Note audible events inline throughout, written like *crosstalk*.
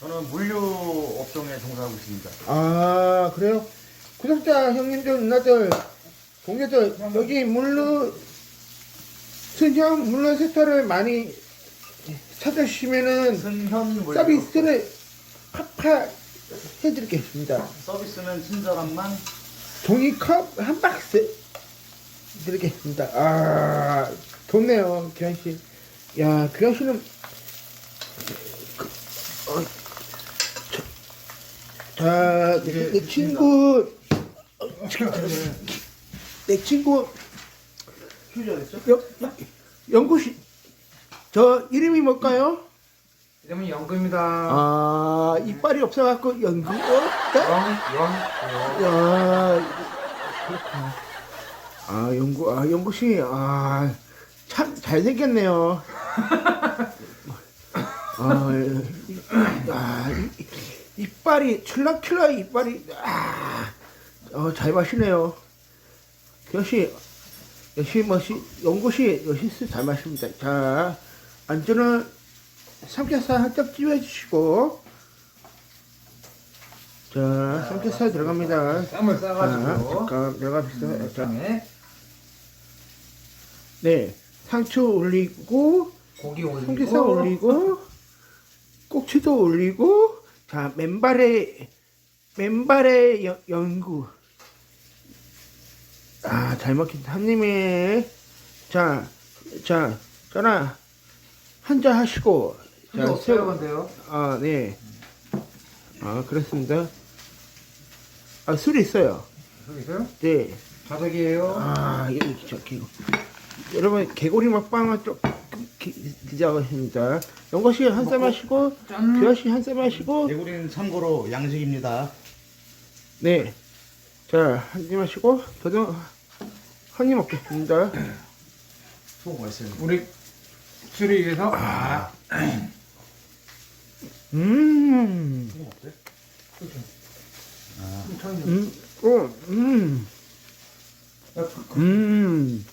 저는 물류 업종에 종사하고 있습니다. 아 그래요? 구독자 형님들 누나들 동료들 여기 물로 순형 물로 세터를 많이 찾으시면은 순현 물류 서비스를 팍팍 해드리겠습니다. 서비스는 친절함만 종이컵 한 박스 드리겠습니다. 아 좋네요 규현 씨. 야 규현 씨는 그, 어, 자, 자, 내, 내 친구 어, 내 친구 어딨죠? 영, 영구 씨. 저 이름이 뭘까요? 이름은 영구입니다. 아 이빨이 없어갖고 연구 없다. 영, 영, 야, 그렇구나. 아, 영구, 아, 영구 씨, 아, 참 잘생겼네요. *laughs* 아, 이, 아, 이, 이빨이, 출락출락 이빨이, 아, 어, 잘 마시네요. 역시, 역시, 뭐시, 영구 씨, 역시 잘 마십니다. 자, 안주는 삼겹살 한짝 찌워주시고, 자, 삼겹살 들어갑니다. 쌈을 자, 싸가지고 잠깐 들어갑시다. 자, 쌈에 네, 상추 올리고, 고기 올리고 삼겹살 올리고, 꼭지도 올리고, 자, 맨발에, 맨발에 연- 연구. 아, 잘 먹힌다. 한 입에, 자, 자, 전화, 한잔 하시고, 이거 없어요 근데요? 아, 네. 아, 그렇습니다. 아, 술 있어요. 여기 있어요? 네. 자석이에요. 아, 여기 저 개구. 여러분 개구리 먹방은 조금 기- 기자하십니다. 영거 씨 한 쌈 하시고, 짠. 규아 씨한 쌈 하시고, 개구리는 참고로 양식입니다. 네. 자, 한 입 하시고, 저도 한 입 먹겠습니다. 속 맛있어요. 우리 술이 위해서 아, 음, 속 어때? 음, 어, 음, 음,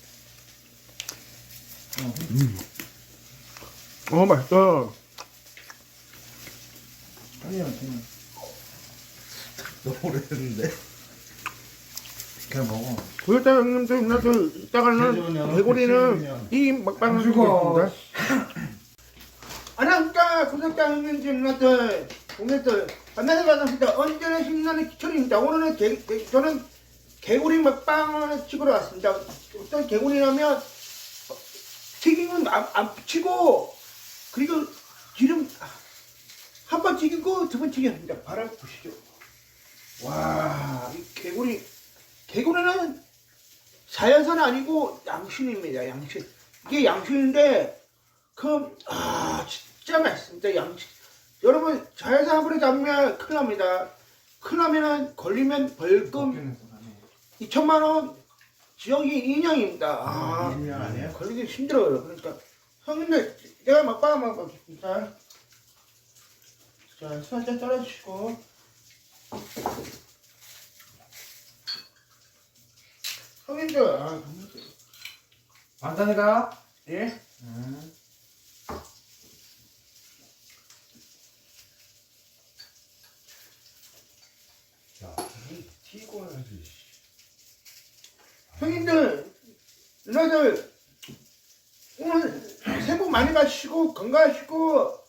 음. 어, 맛있어. 너무 오래됐는데. 그냥 먹어. *laughs* 구독자 형님들, 누나들, 이따가는 제주는요? 개구리는? 이안 죽어. 하겠습니다. 안녕하십니까 구독자 형님들 누나들 동네들 만나서 반갑습니다 언제나 신나는 기철입니다 오늘은 개, 개- 저는 개구리 먹방을 찍으러 왔습니다 어떤 개구리라면 튀김은 안, 안 치고 그리고 기름 한 번 튀기고 두 번 튀겼습니다 바로 보시죠 와 이 개구리 개구리는 자연산 아니고 양신입니다 양신 이게 양신인데 그, 아, 진짜 맛있습니다, 양치. 여러분, 자연산으로 잡으면 큰일 납니다. 큰일 나면은, 걸리면 벌금 2천만 원, 지역이 2년입니다. 아, 2년 아니에요? 걸리기 힘들어요. 그러니까, 형님들, 내가 맛봐 한번 보겠습니다. 자, 살짝 떨어주시고. 형님들, 아, 너무 완성이다. 예? 야, 튀고 해야지. 형님들, 누나들, 많이 받으시고, 건강하시고,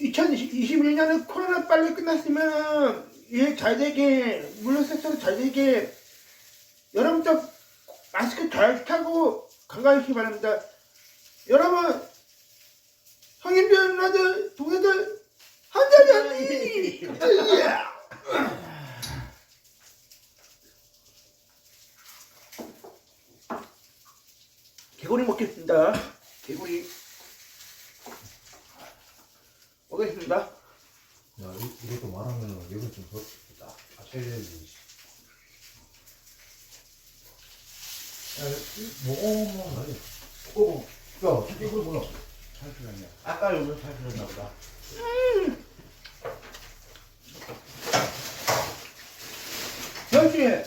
2021년은 코로나 빨리 끝났으면, 일잘 되게, 물론 세차도 잘 되게, 여러분들 마스크 잘 타고 건강하시기 바랍니다. 여러분, 형님들, 누나들, 동생들, 한잔하니! *laughs* 개구리 먹겠습니다. 개구리 먹겠습니다. 야, 이, 이것도 말하면 이거 좀 더, 딱, 같이 해야지. 야, 이- 먹어보면 아니. 어, 야, 이거 뭐야? 잘 풀렸네. 아까 여기 잘 풀렸나 보다. 지현 씨,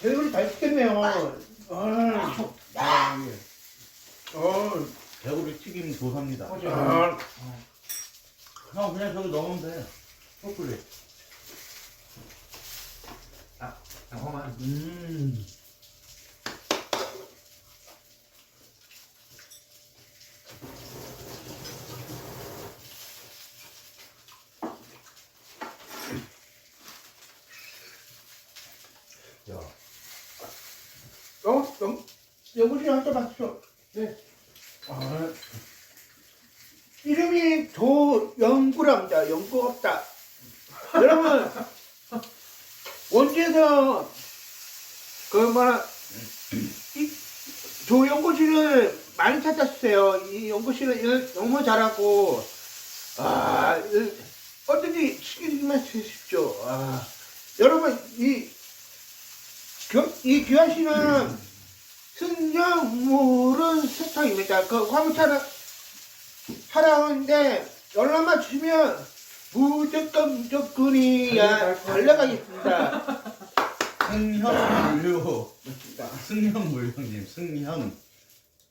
개구리 잘 시켰네요. 아, 아, 예. 어, 개구리 튀김 도사입니다. 아, 형 그냥 저기 넣으면 돼. 소쿠리. 잠깐만. 음. 야. 어, 영, 영구씨 한잔 마시죠. 네. 아, 이름이 조영구랍니다. 영구 없다. 여러분, 원주에서, 그, 뭐라, 이, 조영구 씨를 많이 찾았어요. 이 씨는 일 너무 잘하고, 아, 일, 어쩐지 시키기만 해주십시오. 아, 여러분, 이, 겨, 이 귀한 씨는 승려물은 세탁입니다. 그 화물차를 하라는데 연락만 주시면 무조건 무조건이 야, 달려가겠습니다. 승현 물류. 맞습니다. 승현 물류님. 승현.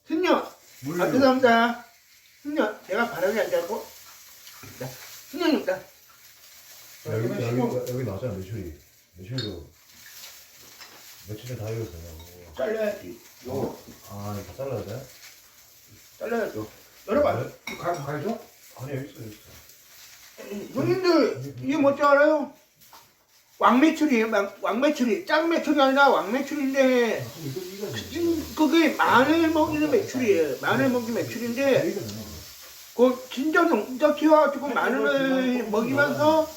승려, 물류. 아, 죄송합니다. 승려, 내가 발음이 안 되고. 자, 승려입니다. 여기, 여기, 여기 나왔잖아, 매출이. 매출도. 며칠에 다 이거 되냐고. 잘라야지. 요, 아, 이거 다 잘라야 돼? 잘라야죠. 여러분, 가, 가죠? 아니, 여기 있어, 여기 있어. 형님들, 이게 뭔지 알아요? 왕매출이에요, 왕- 왕매출이. 짱매출이 아니라 왕매출인데, 그게 마늘 먹이는 매출이에요. 마늘 먹이는 매출인데, 그 진짜 농자 키워가지고 마늘을 먹이면서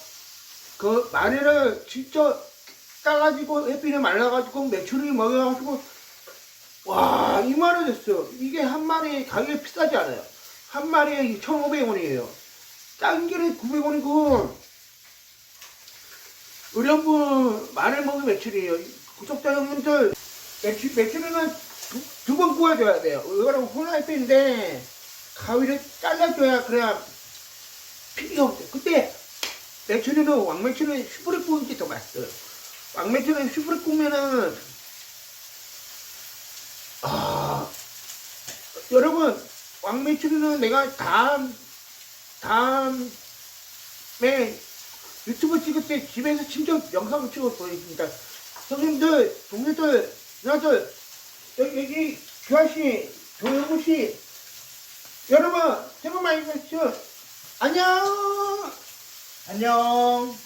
그 마늘을 직접 따가지고 햇빛에 말라가지고 매출이 먹여가지고 와 이만원 됐어요. 이게 한 마리 가격이 비싸지 않아요. 한 마리에 2,500원이에요. 짱기는 900원이고 의료분 마늘 먹이 매출이에요. 구독자 형님들 매출, 매출은 두번 구워줘야 돼요. 이거는 혼라이프인데 가위를 잘라줘야 그래야 피가 없대. 그때 매출이는 왕매출은 슈프리 구운 게 더 맛있어요. 왕매출은 슈프리 구우면은 아 여러분 왕매출이는 내가 다음 다음에 유튜브 찍을 때 집에서 직접 영상을 찍어 보여드립니다. 형님들, 동료들, 누나들 여기 여기 규환 씨, 조영구 씨 여러분 새해 복 많이 받으십시오. 안녕. 안녕.